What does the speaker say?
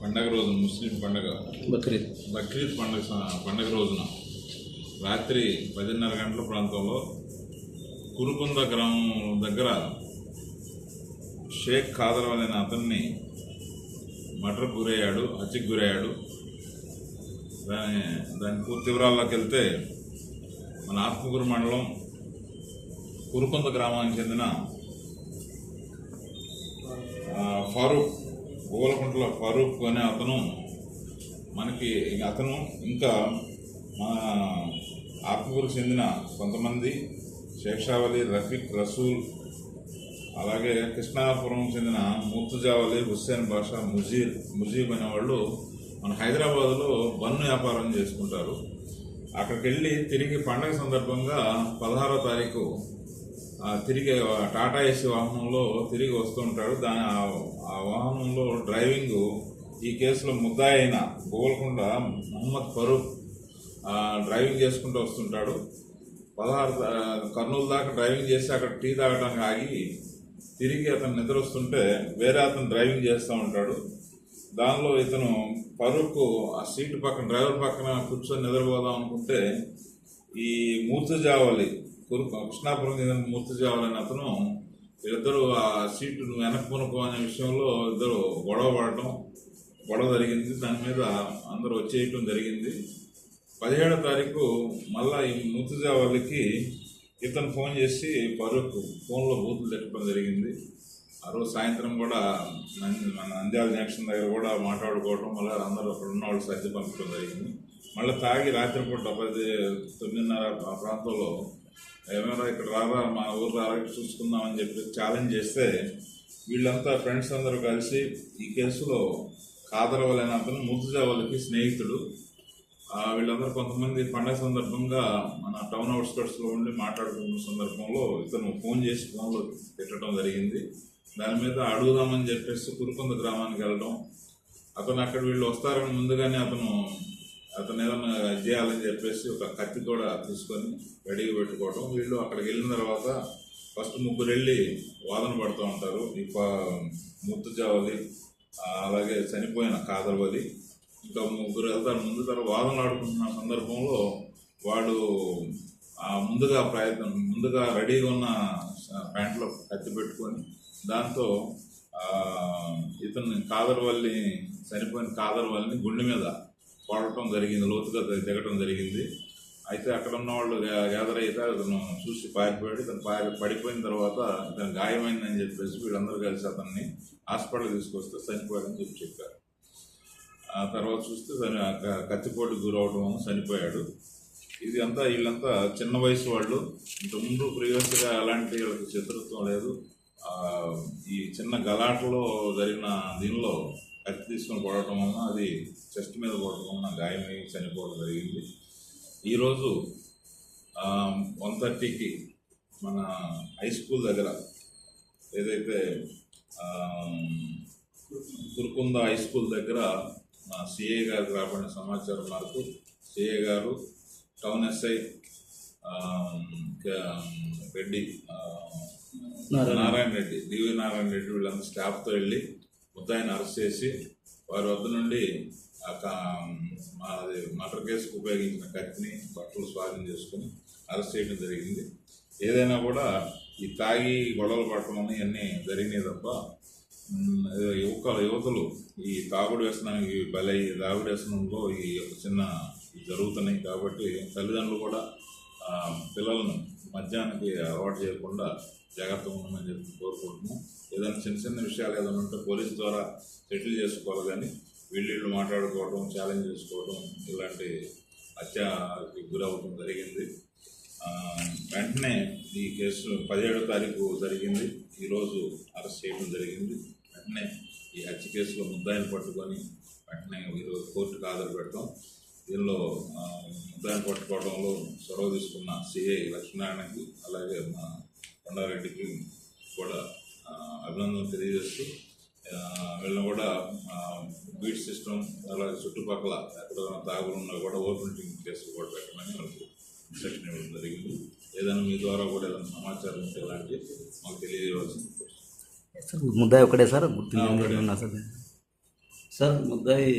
పండగ రోజు ముస్లిం పండగ. బక్రీద్. బక్రీద్ పండగ పండగ రోజున రాత్రి పదిన్నర గంటల ప్రాంతంలో కురుకుంద గ్రామం దగ్గర షేక్ ఖాదర్ అనే అతన్ని మర్డర్ గురయ్యాడు హత్యకు గురయ్యాడు. దాని దాని పూర్తి వివరాల్లోకి వెళ్తే మన ఆత్మకూరు మండలం కురుకుంద గ్రామానికి చెందిన ఫారూక్ గోలకుంట్ల ఫారూక్ అనే అతను మనకి అతను ఇంకా మన ఆత్మకూరుకు చెందిన కొంతమంది శేషావలి రఫీక్ రసూల్ అలాగే కృష్ణాపురం చెందిన ముర్తుజావలి హుస్సేన్ బాషా ముజీర్ ముజీబ్ అనే వాళ్ళు మన హైదరాబాద్లో బన్ను వ్యాపారం చేసుకుంటారు. అక్కడికి వెళ్ళి తిరిగి పండగ సందర్భంగా పదహారో తారీఖు తిరిగి టాటా ఏసీ వాహనంలో తిరిగి వస్తుంటాడు దాని ఆ- వాహనంలో డ్రైవింగ్ ఈ కేసులో ముద్దాయి అయిన గోల్కొండ మహమ్మద్ ఫరూక్ డ్రైవింగ్ చేసుకుంటూ వస్తుంటాడు. పదహారు కర్నూలు దాకా డ్రైవింగ్ చేసి అక్కడ టీ తాగడానికి ఆగి తిరిగి అతను నిద్ర వస్తుంటే వేరే అతను డ్రైవింగ్ చేస్తూ ఉంటాడు. దానిలో ఇతను ఫరూక్ ఆ సీటు పక్కన డ్రైవర్ పక్కన కూర్చొని నిద్రపోదాం అనుకుంటే ఈ మూర్తిజావలి కురు కృష్ణాపురం చెందిన మూర్తిజావలి అతను వీళ్ళిద్దరూ ఆ సీటు నువ్వు వెనక్కి అనే విషయంలో ఇద్దరు గొడవ పడటం గొడవ జరిగింది. దాని మీద అందరూ వచ్చేయటం జరిగింది. పదిహేడో తారీఖు మళ్ళా ఈ ముత్తుజావల్లికి ఇతను ఫోన్ చేసి ఫరూక్ ఫోన్లో బూతులు తిట్టడం జరిగింది. ఆ రోజు సాయంత్రం కూడా నం- మన నంద్యాల జంక్షన్ దగ్గర కూడా మాట్లాడుకోవడం మళ్ళీ అందరూ అక్కడ ఉన్న వాళ్ళు సర్ది పంపడం జరిగింది. మళ్ళీ తాగి రాత్రిపూట పది తొమ్మిదిన్నర ఆ ప్రాంతంలో ఏమైనా ఇక్కడ రారా మా ఊరు రారా చూసుకుందామని చెప్పి ఛాలెంజ్ చేస్తే వీళ్ళంతా ఫ్రెండ్స్ అందరూ కలిసి ఈ కేసులో కాదరవలేని అతను ముద్దుజావలకి స్నేహితుడు. వీళ్ళందరూ కొంతమంది పండగ సందర్భంగా మన టౌన్ అవుట్స్కట్స్లో ఉండి మాట్లాడుకున్న సందర్భంలో ఇతను ఫోన్ చేసి ఫోన్లో పెట్టడం జరిగింది. దాని మీద అడుగుదామని చెప్పేసి కురుకొంద గ్రామానికి వెళ్ళడం. అతను అక్కడ వీళ్ళు వస్తారని ముందుగానే అతను అతను ఏదైనా చేయాలని చెప్పేసి ఒక కత్తి కూడా తీసుకొని రెడీగా పెట్టుకోవడం వీళ్ళు అక్కడికి వెళ్ళిన తర్వాత ఫస్ట్ ముగ్గురు వెళ్ళి వాదన పడుతూ ఉంటారు. ఈ ప- ముత్తుజావలి అలాగే చనిపోయిన కాదర్వలి ఇంకా ముగ్గురు వెళ్తారు. ముందు తర్వాత వాదనలు ఆడుకుంటున్న సందర్భంలో వాడు ముందుగా ప్రయత్నం ముందుగా రెడీగా ఉన్న ప్యాంట్లో కత్తి పెట్టుకొని దాంతో ఇతను కాదర్వల్లి చనిపోయిన కాదర్వల్లిని గుండె మీద పడటం జరిగింది లోతుగా దిగటం జరిగింది. అయితే అక్కడ ఉన్న వాళ్ళు గ్యాదర్ అయితే అతను చూసి పారిపోయాడు. ఇతను పారి పడిపోయిన తర్వాత ఇతను గాయమైందని చెప్పేసి వీళ్ళందరూ కలిసి అతన్ని హాస్పిటల్ తీసుకొస్తే చనిపోయాడని చెప్పి చెప్పారు. ఆ తర్వాత చూస్తే తను కత్తిపోటు గురవడం వల్ల చనిపోయాడు. ఇది అంతా వీళ్ళంతా చిన్న వయసు వాళ్ళు. ఇంతకుముందు ప్రీవియస్గా అలాంటి వీళ్ళకి శత్రుత్వం లేదు. ఈ చిన్న గలాటలో జరిగిన దీనిలో కత్తి తీసుకొని పడటం వలన అది చెస్ట్ మీద పడటం వలన గాయమై చనిపోవడం జరిగింది ఈరోజు వన్ థర్టీకి మన హై స్కూల్ దగ్గర ఏదైతే కురుకుంద హై స్కూల్ దగ్గర మా సిఏ గారికి రాబడిన సమాచారం మేరకు సిఏ గారు town SI Reddy Narayana. Reddy DV Narayana Reddy వీళ్ళంతా స్టాఫ్తో వెళ్ళి ముద్దాయిని అరెస్ట్ చేసి వారి వద్ద నుండి ఆ మాది మటర్ కేసుకు ఉపయోగించిన కత్తిని బట్టలు స్వాధీనం చేసుకుని అరెస్ట్ చేయడం జరిగింది. ఏదైనా కూడా ఈ తాగి గొడవలు పడటం అని ఇవన్నీ జరిగినాయి తప్ప ఉమ్, యువక యువతలు ఈ తాగుడు వ్యసనానికి బలై తాగుడు వ్యసనంలో ఈ యొక్క చిన్న జరుగుతున్నాయి కాబట్టి తల్లిదండ్రులు కూడా పిల్లలను మద్యానికి అలవాటు చేయకుండా జాగ్రత్తగా ఉండమని చెప్పి కోరుకుంటున్నాం ఏదైనా చిన్న చిన్న విషయాలు ఏదైనా ఉంటే పోలీస్ ద్వారా సెటిల్ చేసుకోవాలి కానీ వీళ్ళు మాట్లాడుకోవడం ఛాలెంజ్ చేసుకోవడం ఇలాంటి హత్యకి గురవడం జరిగింది. వెంటనే ఈ కేసు పదిహేడో తారీఖు జరిగింది. ఈరోజు అరెస్ట్ చేయడం జరిగింది. వెంటనే ఈ హత్య కేసులో ముద్దాయిని పట్టుకొని వెంటనే ఈరోజు కోర్టుకు హాజరు పెడతాం. దీనిలో ఆ, ముద్దాయిని పట్టుకోవడంలో చొరవ తీసుకున్న సిఐ లక్ష్మీనారాయణకి అలాగే మా కొండారెడ్డికి కూడా అభినందనలు తెలియజేస్తూ వీళ్ళని కూడా బీట్ సిస్టమ్ అలాగే చుట్టుపక్కల ఎక్కడ తాగులు ఉన్నా కూడా ఓపెన్ డ్రింక్ కేసులు కూడా పెట్టమని వాళ్ళకి ఇన్స్ట్రక్షన్ ఇవ్వడం జరిగింది. ఏదైనా మీ ద్వారా కూడా ఏదైనా సమాచారం ఉంటే ఇలాంటి మాకు తెలియజేయవలసింది సార్ ముద్దాయి ఒకటే సార్ ఒకటే. ఉన్నా సార్ సార్ ముద్దాయి